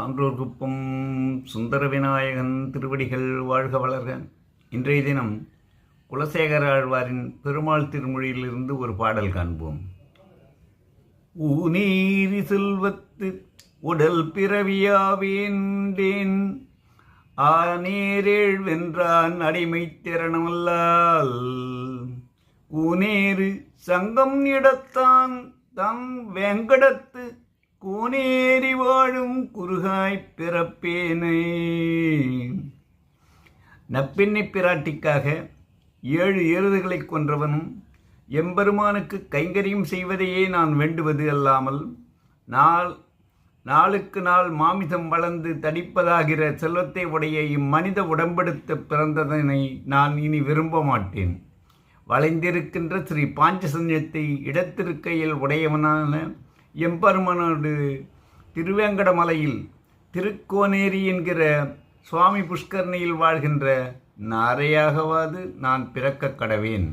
சான்றோர் குப்பம் சுந்தர விநாயகன் திருவடிகள் வாழ்க வளர்க. இன்றைய தினம் குலசேகர ஆழ்வாரின் பெருமாள் திருமொழியிலிருந்து ஒரு பாடல் காண்போம். ஊநீரி செல்வத்து உடல் பிறவியாவேண்டேன் ஆனேரேழ் வென்றான் அடிமை திறனமல்லால். ஊநேறு சங்கம் இடத்தான் தம் வெங்கடத்து கோனேறி வாழும் குறுகாய் பிறப்பேனே. நப்பெண்ணை பிராட்டிக்காக ஏழு எருதுகளை கொன்றவனும் எம்பெருமானுக்கு கைங்கரியம் செய்வதையே நான் வேண்டுவது அல்லாமல் நாள் நாளுக்கு நாள் மாமிசம் வளர்ந்து தடிப்பதாகிற செல்வத்தை உடைய இம்மனித உடம்பெடுத்த பிறந்ததனை நான் இனி விரும்ப மாட்டேன். வளைந்திருக்கின்ற ஸ்ரீ பாஞ்சசன்யத்தை இடத்திருக்கையில் உடையவனான எம்பெருமனோடு திருவேங்கடமலையில் திருக்கோனேரி என்கிற சுவாமி புஷ்கரணியில் வாழ்கின்ற நாரையாகவாது நான் பிறக்க கடவேன்.